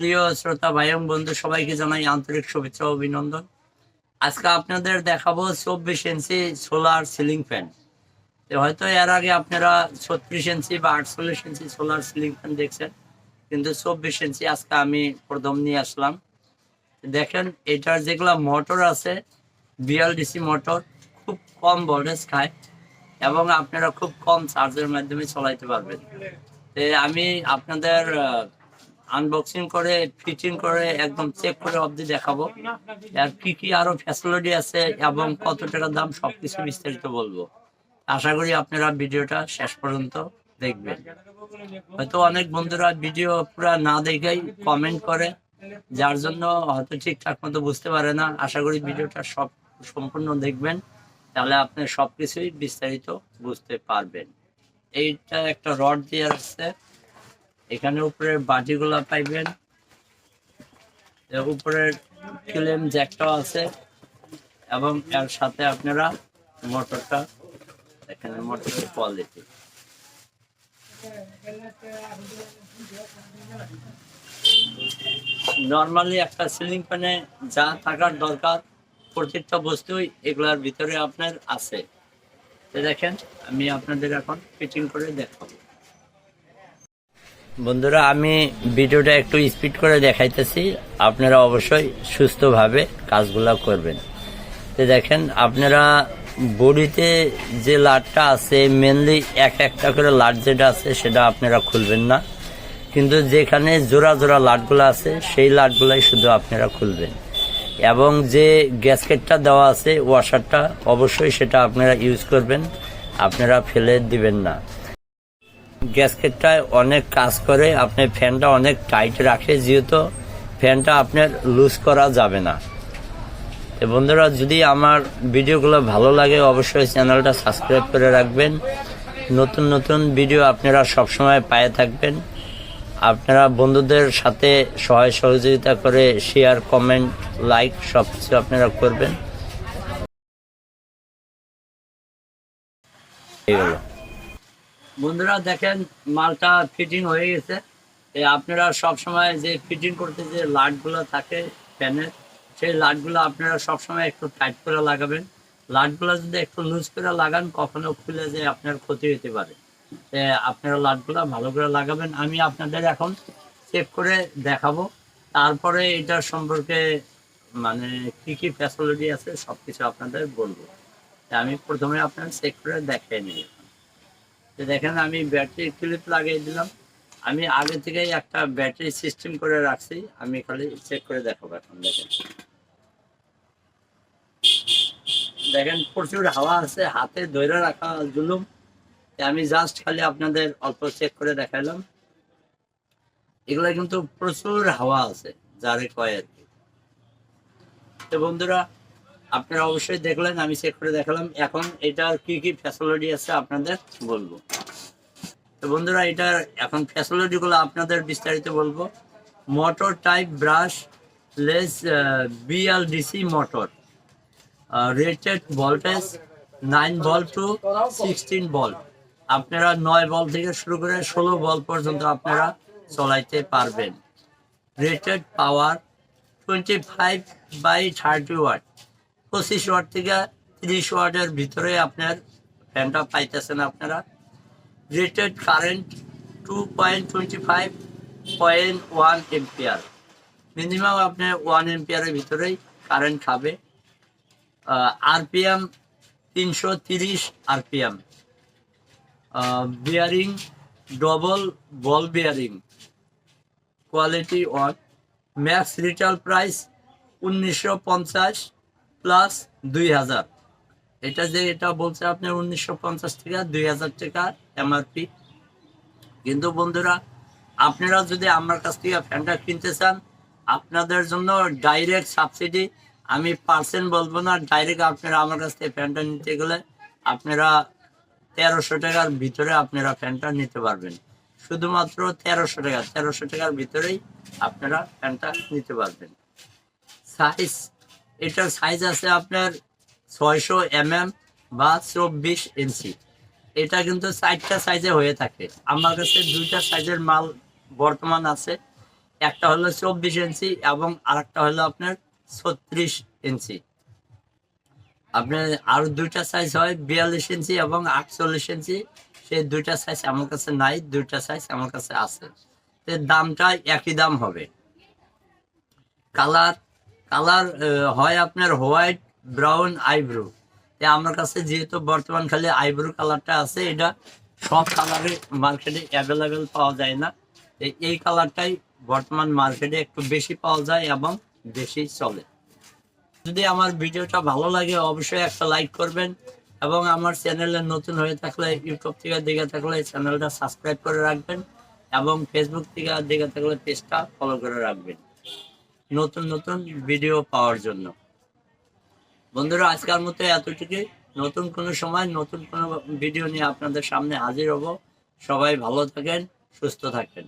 প্রিয় শ্রোতা ভাই বন্ধু, সবাইকে জানাই আন্তরিক শুভেচ্ছা অভিনন্দন। আজকে আপনাদের দেখাবো চব্বিশ ইঞ্চি সোলার সিলিং ফ্যান। হয়তো এর আগে আপনারা ছত্রিশ ইঞ্চি বা আটচল্লিশ ইঞ্চি সোলার সিলিং ফ্যান দেখছেন, কিন্তু চব্বিশ ইঞ্চি আজকে আমি প্রথম নিয়ে আসলাম। দেখেন, এটার যেগুলো মোটর আছে, বিএলডিসি মোটর, খুব কম ভোল্টেজ খায় এবং আপনারা খুব কম চার্জের মাধ্যমে চলাইতে পারবেন। আমি আপনাদের আনবক্সিং করে ফিটিং করে, একদম চেক করে অবধি দেখাবো। আর কি কি আরও ফ্যাসিলিটি আছে এবং কত টাকা দাম সবকিছু বিস্তারিত বলব। আশা করি আপনারা ভিডিওটা শেষ পর্যন্ত দেখবেন। হয়তো অনেক বন্ধুরা ভিডিও পুরো না দেখেই কমেন্ট করে, যার জন্য হয়তো ঠিকঠাক মতো বুঝতে পারে না। আশা করি ভিডিওটা সব সম্পূর্ণ দেখবেন, তাহলে আপনি সবকিছুই বিস্তারিত বুঝতে পারবেন। এইটা একটা রড দিয়ে আসছে এখানে উপরে বাটিগুলা পাইবেন। এর উপরের ক্লেম জ্যাকটাও আছে এবং এর সাথে আপনারা মোটরটা এখানে মোটরের কোয়ালিটি নর্মালি একটা সিলিং ফ্যানে যা থাকার দরকার, প্রত্যেকটা বস্তুই এগুলার ভিতরে আপনার আছে। দেখেন, আমি আপনাদের এখন ফিটিং করে দেখাবো। বন্ধুরা, আমি ভিডিওটা একটু স্পিড করে দেখাইতেছি। আপনারা অবশ্যই সুস্থভাবে কাজগুলো করবেন। তো দেখেন, আপনারা বডিতে যে লাটটা আছে মেনলি এক একটা করে লাট যেটা আছে, সেটা আপনারা খুলবেন না। কিন্তু যেখানে জোড়া জোড়া লাটগুলো আছে, সেই লাটগুলাই শুধু আপনারা খুলবেন। এবং যে গ্যাসকেটটা দেওয়া আছে ওয়াশারটা অবশ্যই সেটা আপনারা ইউজ করবেন। আপনারা ফেলে দিবেন না। গ্যাসকেটটায় অনেক কাজ করে, আপনি ফ্যানটা অনেক টাইট রাখে, যেহেতু ফ্যানটা আপনার লুজ করা যাবে না। তো বন্ধুরা, যদি আমার ভিডিওগুলো ভালো লাগে, অবশ্যই চ্যানেলটা সাবস্ক্রাইব করে রাখবেন। নতুন নতুন ভিডিও আপনারা সবসময় পায়ে থাকবেন। আপনারা বন্ধুদের সাথে সহায় সহযোগিতা করে শেয়ার, কমেন্ট, লাইক সব কিছু আপনারা করবেন। এই হলো। বন্ধুরা দেখেন, মালটা ফিটিং হয়ে গেছে। আপনারা সব সময় যে ফিটিং করতে যে লাটগুলো থাকে ফ্যানের সেই লাটগুলো আপনারা সব সময় একটু টাইট করে লাগাবেন। লাটগুলো যদি একটু লুজ করে লাগান, কখনো খুলে যে আপনার ক্ষতি হতে পারে। আপনারা লাটগুলো ভালো করে লাগাবেন। আমি আপনাদের এখন চেক করে দেখাবো। তারপরে এটার সম্পর্কে মানে কি কি ফ্যাসিলিটি আছে সব কিছু আপনাদের বলব। আমি প্রথমে আপনার চেক করে দেখিয়ে নিই। দেখেন, আমি ব্যাটারি ক্লিপ লাগিয়ে দিলাম। আমি আগে থেকেই একটা ব্যাটারি সিস্টেম করে রাখছি। আমি খালি চেক করে দেখাবো এখন, দেখেন। দেখেন, প্রচুর হাওয়া আছে। হাতে ধরে রাখা জুলুম। আমি জাস্ট খালি আপনাদের অল্প চেক করে দেখাইলাম এগুলো কিন্তু প্রচুর হাওয়া আছে, যারে কয় আর কি। তো বন্ধুরা আপনারা অবশ্যই দেখলেন, আমি চেক করে দেখালাম। এখন এটার কি কি ফ্যাসিলিটি আছে আপনাদের বলব। তো বন্ধুরা এটার এখন ফ্যাসিলিটি গুলো আপনাদের বিস্তারিত বলব। Motor type brushless BLDC motor rated voltage nine ball to sixteen বল আপনারা নয় বল থেকে শুরু করে ষোলো বল পর্যন্ত আপনারা চলাইতে পারবেন। Rated power twenty five by thirty watt পঁচিশ ওয়াট থেকে তিরিশ ওয়াটের ভিতরে আপনার ফ্যানটা পাইতেছেন আপনারা। Rated current two point twenty five point one ampere minimum আপনার ওয়ান এম্পিয়ারের ভিতরেই কারেন্ট খাবে। আরপিএম তিনশো তিরিশ RPM bearing double ball bearing quality one max retail price উনিশশো পঞ্চাশ। প্লাস দুই হাজার। এটা যে এটা বলছে আপনার উনিশশো পঞ্চাশ টাকা দুই হাজার টাকা এমআরপি। কিন্তু বন্ধুরা, আপনারা যদি আমার কাছ থেকে ফ্যানটা কিনতে চান, আপনাদের জন্য ডাইরেক্ট সাবসিডি আমি পার্সেন্ট বলব না ডাইরেক্ট আপনারা আমার কাছ থেকে ফ্যানটা নিতে গেলে আপনারা তেরোশো টাকার ভিতরে আপনারা ফ্যানটা নিতে পারবেন। শুধুমাত্র তেরোশো টাকা, তেরোশো টাকার ভিতরেই আপনারা ফ্যানটা নিতে পারবেন। সাইজ এটার সাইজ আছে আপনার ছয়শো এম বা চব্বিশ ইঞ্চি। এটা কিন্তু চারটা সাইজে হয়ে থাকে। আমার কাছে দুইটা সাইজের মাল বর্তমান আছে। একটা হলো চব্বিশ ইঞ্চি এবং আরেকটা হলো আপনার ছত্রিশ ইঞ্চি। আপনার আরও দুইটা সাইজ হয় বিয়াল্লিশ ইঞ্চি এবং আটচল্লিশ ইঞ্চি। সেই দুইটা সাইজ আমার কাছে নাই, দুইটা সাইজ আমার কাছে আছে। দামটা একই দাম হবে। কালার কালার হয় আপনার হোয়াইট, ব্রাউন, আইব্রো। আমার কাছে যেহেতু বর্তমান খালি আইব্রো কালারটা আছে, এটা সব কালারে মার্কেটে অ্যাভেলেবেল পাওয়া যায় না। এই কালারটাই বর্তমান মার্কেটে একটু বেশি পাওয়া যায় এবং বেশি চলে। যদি আমার ভিডিওটা ভালো লাগে, অবশ্যই একটা লাইক করবেন এবং আমার চ্যানেলে নতুন হয়ে থাকলে, ইউটিউব থেকে দেখে থাকলে চ্যানেলটা সাবস্ক্রাইব করে রাখবেন এবং ফেসবুক থেকে দেখে থাকলে পেজটা ফলো করে রাখবেন। নতুন নতুন ভিডিও পাওয়ার জন্য। বন্ধুরা, আজকের মতো এতটুকুই। নতুন কোনো সময়, নতুন কোনো ভিডিও নিয়ে আপনাদের সামনে হাজির হব। সবাই ভালো থাকেন, সুস্থ থাকেন।